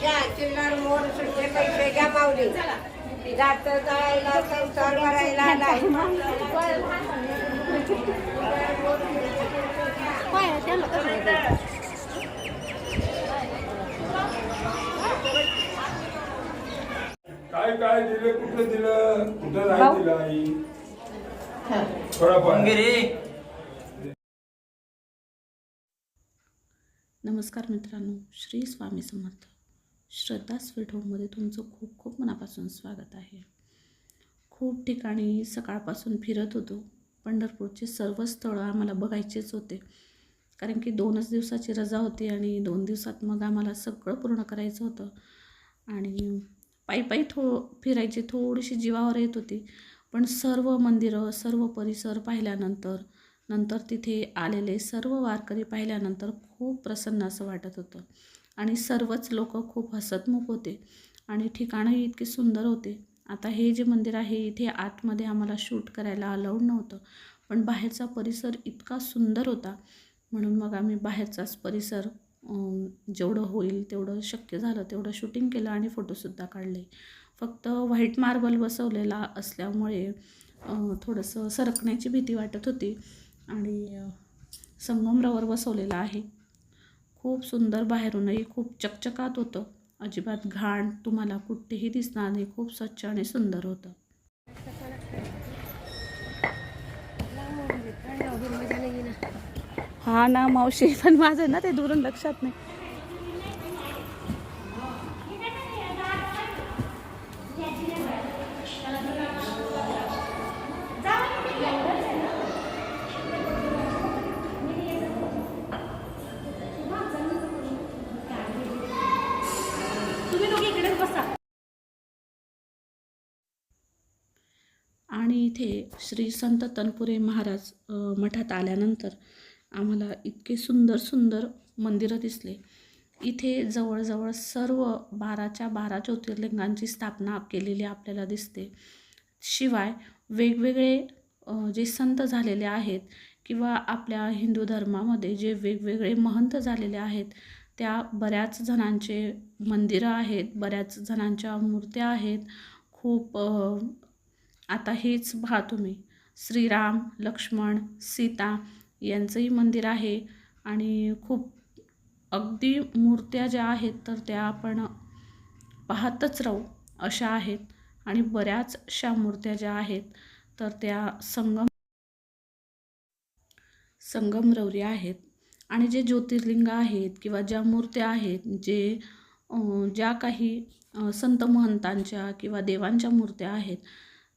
घ्या चिल्लर मोर सुट्टे पैसे घ्या माऊली. जात जायला संसार भरायला नाही. काय काय दिलं कुठलं दिलं कुठं नाही दिलं आई? नमस्कार मित्रांनो श्री स्वामी समर्थ. श्रद्धा स्वीट होममध्ये तुमचं खूप खूप मनापासून स्वागत आहे. खूप ठिकाणी सकाळपासून फिरत होतो. पंढरपूरचे सर्व स्थळं आम्हाला बघायचेच होते. कारण की दोनच दिवसाची रजा होती आणि दोन दिवसात मग आम्हाला सगळं पूर्ण करायचं होतं. आणि पायी पायी थो फिरायची थोडीशी जीवावर येत होती. पण सर्व मंदिरं सर्व परिसर पाहिल्यानंतर नंतर तिथे आलेले सर्व वारकरी पाहिल्यानंतर खूप प्रसन्न असं वाटत होतं. आणि सर्वच लोक खूप हसतमुख होते आणि ठिकाणही इतकी सुंदर होते. आता हे जे मंदिर आहे इथे आतमध्ये आम्हाला शूट करायला अलाउड नव्हतं. पण बाहेरचा परिसर इतका सुंदर होता. म्हणून मग आम्ही बाहेरचाच परिसर जेवढं होईल तेवढं शक्य झालं तेवढं शूटिंग केलं आणि फोटोसुद्धा काढले. फक्त व्हाईट मार्बल बसवलेला असल्यामुळे थोडंसं सरकण्याची भीती वाटत होती. आणि संगमरावर बसवलेला आहे. खूप सुंदर बाहेरूनही खूप चकचकात होतं. अजिबात घाण तुम्हाला कुठेही दिसणार नाही. खूप स्वच्छ आणि सुंदर होतं. हा ना मावशी. पण माझं ना ते दुरून लक्षात नाही. इथे श्री संत तनपुरे महाराज मठात आल्यानंतर आम्हाला इतके सुंदर सुंदर मंदिरं दिसले. इथे जवळजवळ सर्व बाराच्या बारा ज्योतिर्लिंगांची स्थापना केलेली आपल्याला दिसते. शिवाय वेगवेगळे जे संत झालेले आहेत किंवा आपल्या हिंदू धर्मामध्ये जे वेगवेगळे महंत झालेले आहेत त्या बऱ्याच जणांचे मंदिरं आहेत बऱ्याच जणांच्या मूर्त्या आहेत. खूप आता हेच पहा तुम्ही. श्रीराम लक्ष्मण सीता यांचंही मंदिर आहे आणि खूप अगदी मूर्त्या ज्या आहेत तर त्या आपण पाहतच राहू अशा आहेत. आणि बऱ्याचशा मूर्त्या ज्या आहेत तर त्या संगम संगमरवरी आहेत. आणि जे ज्योतिर्लिंग आहेत किंवा ज्या मूर्त्या आहेत जे ज्या काही संत महंतांच्या किंवा देवांच्या मूर्त्या आहेत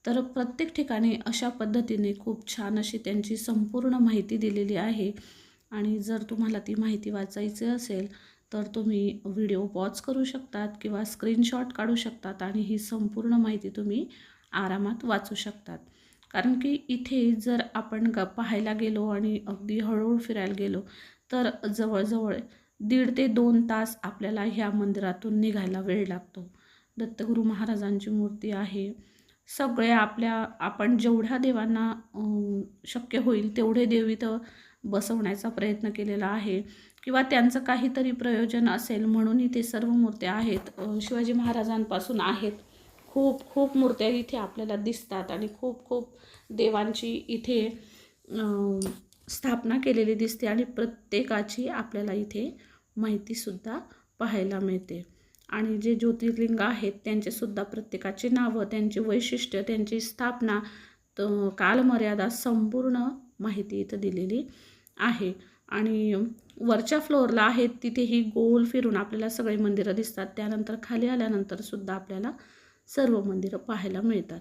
तर प्रत्येक ठिकाणी अशा पद्धतीने खूप छान अशी त्यांची संपूर्ण माहिती दिलेली आहे. आणि जर तुम्हाला ती माहिती वाचायची असेल तर तुम्ही व्हिडिओ पॉज करू शकतात किंवा स्क्रीनशॉट काढू शकतात आणि ही संपूर्ण माहिती तुम्ही आरामात वाचू शकतात. कारण की इथे जर आपण ग पाहायला गेलो आणि अगदी हळूहळू फिरायला गेलो तर जवळजवळ दीड ते दोन तास आपल्याला ह्या मंदिरातून निघायला वेळ लागतो. दत्तगुरू महाराजांची मूर्ती आहे. सगळे आपल्या आपण जेवढ्या देवांना शक्य होईल तेवढे देव इथं बसवण्याचा प्रयत्न केलेला आहे. किंवा त्यांचं काहीतरी प्रयोजन असेल म्हणून इथे सर्व मूर्त्या आहेत. शिवाजी महाराजांपासून आहेत. खूप खूप मूर्त्या इथे आपल्याला दिसतात आणि खूप खूप देवांची इथे स्थापना केलेली दिसते आणि प्रत्येकाची आपल्याला इथे माहितीसुद्धा पाहायला मिळते. आणि जे ज्योतिर्लिंग आहेत त्यांचेसुद्धा प्रत्येकाची नावं त्यांची वैशिष्ट्य त्यांची स्थापना त कालमर्यादा संपूर्ण माहिती इथं दिलेली आहे. आणि वरच्या फ्लोअरला आहेत तिथेही गोल फिरून आपल्याला सगळी मंदिरं दिसतात. त्यानंतर खाली आल्यानंतर सुद्धा आपल्याला सर्व मंदिरं पाहायला मिळतात.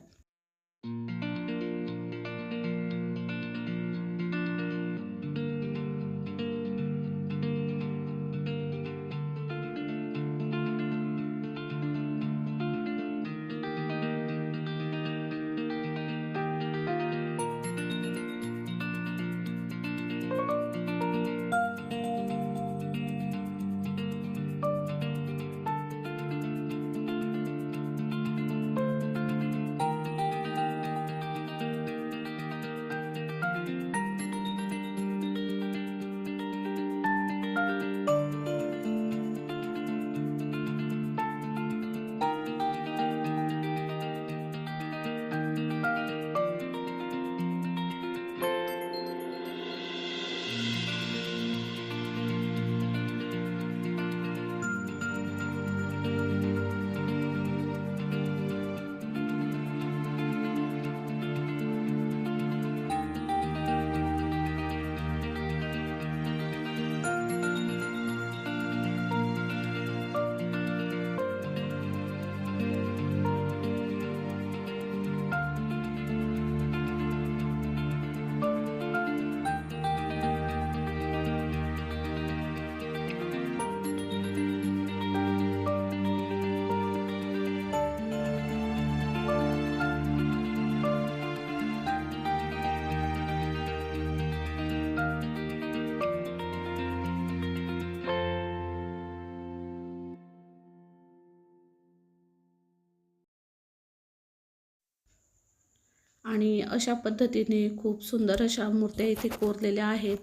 आणि अशा पद्धतीने खूप सुंदर अशा मूर्त्या इथे कोरलेल्या आहेत.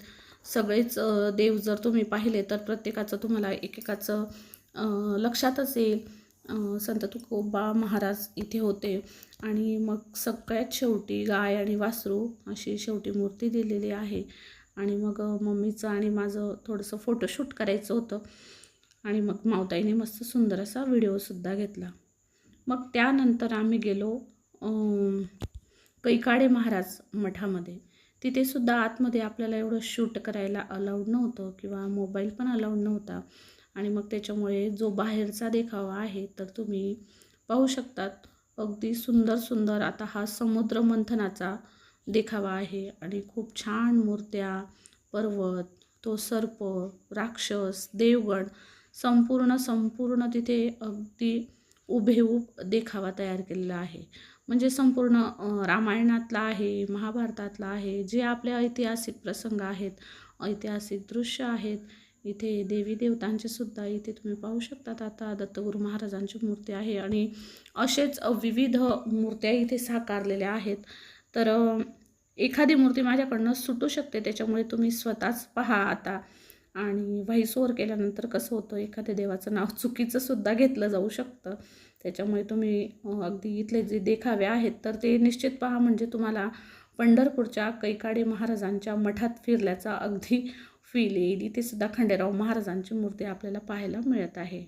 सगळेच देव जर तुम्ही पाहिले तर प्रत्येकाचं तुम्हाला एकेकाचं लक्षातच येईल संत तुकोबा महाराज इथे होते. आणि मग सगळ्यात शेवटी गाय आणि वासरू अशी शेवटी मूर्ती दिलेली आहे. आणि मग मम्मीचं आणि माझं थोडंसं फोटोशूट करायचं होतं. आणि मग मावताईने मस्त सुंदर असा व्हिडिओसुद्धा घेतला. मग त्यानंतर आम्ही गेलो कैकाडे महाराज मठामध्ये. तिथे सुद्धा आतमध्ये आपल्याला एवढं शूट करायला अलाउड नव्हतं किंवा मोबाईल पण अलाउड नव्हता. आणि मग त्याच्यामुळे जो बाहेरचा देखावा आहे तर तुम्ही पाहू शकतात. अगदी सुंदर सुंदर आता हा समुद्र मंथनाचा देखावा आहे आणि खूप छान मूर्त्या पर्वत तो सर्प राक्षस देवगण संपूर्ण संपूर्ण तिथे अगदी उभेऊब देखावा तयार केलेला आहे. म्हणजे संपूर्ण रामायणातला आहे महाभारतातला आहे जे आपले ऐतिहासिक प्रसंग आहेत ऐतिहासिक दृश्य आहेत इथे देवी देवतांचे सुद्धा इथे तुम्ही पाहू शकतात. आता दत्तगुरू महाराजांची मूर्ती आहे आणि असेच विविध मूर्त्या इथे साकारलेल्या आहेत. तर एखादी मूर्ती माझ्याकडनं सुटू शकते त्याच्यामुळे तुम्ही स्वतःच पहा आता. आणि व्हाईस ओव्हर केल्यानंतर कसं होतं एखाद्या देवाचं नाव चुकीचं सुद्धा घेतलं जाऊ शकतं. त्याच्यामुळे तुम्ही अगदी इथले जे देखावे आहेत तर ते निश्चित पहा म्हणजे तुम्हाला पंढरपूरच्या कैकाडे महाराजांच्या मठात फिरल्याचा अगदी फील येईल. इथे सुद्धा खंडेराव महाराजांची मूर्ती आपल्याला पाहायला मिळत आहे.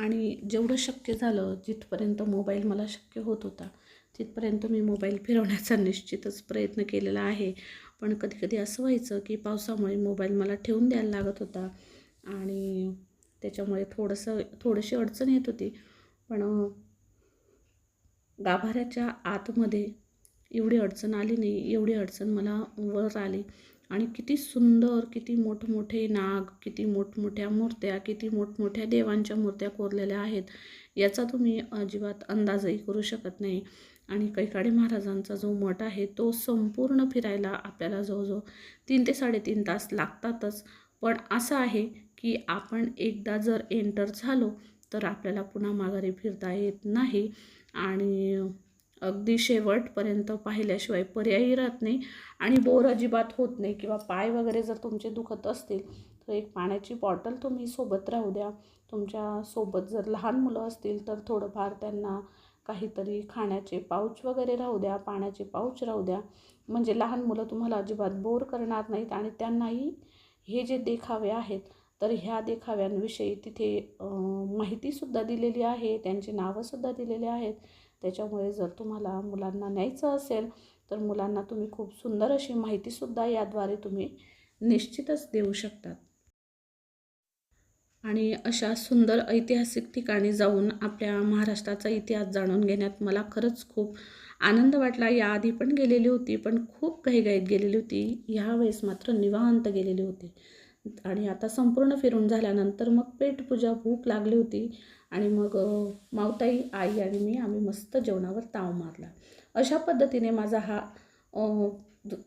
आणि जेवढं शक्य झालं जिथपर्यंत मोबाईल मला शक्य होत होता तिथपर्यंत मी मोबाईल फिरवण्याचा निश्चितच प्रयत्न केलेला आहे. पण कधीकधी असं व्हायचं की पावसामुळे मोबाईल मला ठेवून द्यायला लागत होता आणि त्याच्यामुळे थोडंसं थोडीशी अडचण येत होती. पण गाभाऱ्याच्या आतमध्ये एवढी अडचण आली नाही एवढी अडचण मला वर आली. आणि किती सुंदर किती मोठमोठे नाग किती मोठमोठ्या मूर्त्या किती मोठमोठ्या देवांच्या मूर्त्या कोरलेल्या आहेत याचा तुम्ही अजिबात अंदाजही करू शकत नाही. आणि कैकाडे महाराजांचा जो मठ आहे तो संपूर्ण फिरायला आपल्याला जवळजवळ तीन ते साडेतीन तास लागतातच. पण असं आहे की आपण एकदा जर एंटर झालो तर आपल्याला पुन्हा माघारी फिरता येत नाही. आणि अगदी शेवटपर्यंत पाहिल्याशिवाय पर्यायी राहत नाही आणि बोर अजिबात होत नाही किंवा पाय वगैरे जर तुमचे दुखत असतील तर एक पाण्याची बॉटल तुम्ही सोबत राहू द्या. तुमच्यासोबत जर लहान मुलं असतील तर थोडंफार त्यांना काहीतरी खाण्याचे पाऊच वगैरे राहू द्या पाण्याचे पाऊच राहू द्या. म्हणजे लहान मुलं तुम्हाला अजिबात बोर करणार नाहीत आणि त्यांनाही हे जे देखावे आहेत तर ह्या देखाव्यांविषयी तिथे माहितीसुद्धा दिलेली आहे त्यांची नावंसुद्धा दिलेली आहेत. त्याच्यामुळे जर तुम्हाला मुलांना न्यायचं असेल तर मुलांना तुम्ही खूप सुंदर अशी माहितीसुद्धा याद्वारे तुम्ही निश्चितच देऊ शकतात. आणि अशा सुंदर ऐतिहासिक ठिकाणी जाऊन आपल्या महाराष्ट्राचा इतिहास जाणून घेण्यात मला खरंच खूप आनंद वाटला. याआधी पण गेलेली होती पण खूप घाईघाईत गेलेली होती. ह्यावेळेस मात्र निवांत गेलेली होती. आणि आता संपूर्ण फिरून झाल्यानंतर मग पेटपूजा भूक लागली होती. आणि मग मावताई आई आणि मी आम्ही मस्त जेवणावर ताव मारला. अशा पद्धतीने माझा हा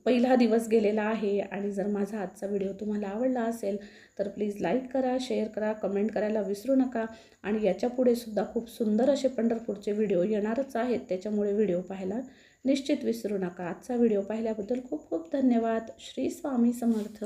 पहिला दिवस गेलेला आहे आणि जर माझा आजचा व्हिडिओ तुम्हाला आवडला असेल तर प्लीज लाईक करा शेअर करा कमेंट करायला विसरू नका आणि याच्यापुढे सुद्धा खूप सुंदर असे पंढरपूरचे व्हिडिओ येणारच आहेत त्याच्यामुळे व्हिडिओ पाहायला निश्चित विसरू नका. आजचा व्हिडिओ पाहिल्याबद्दल खूप खूप धन्यवाद. श्री स्वामी समर्थ.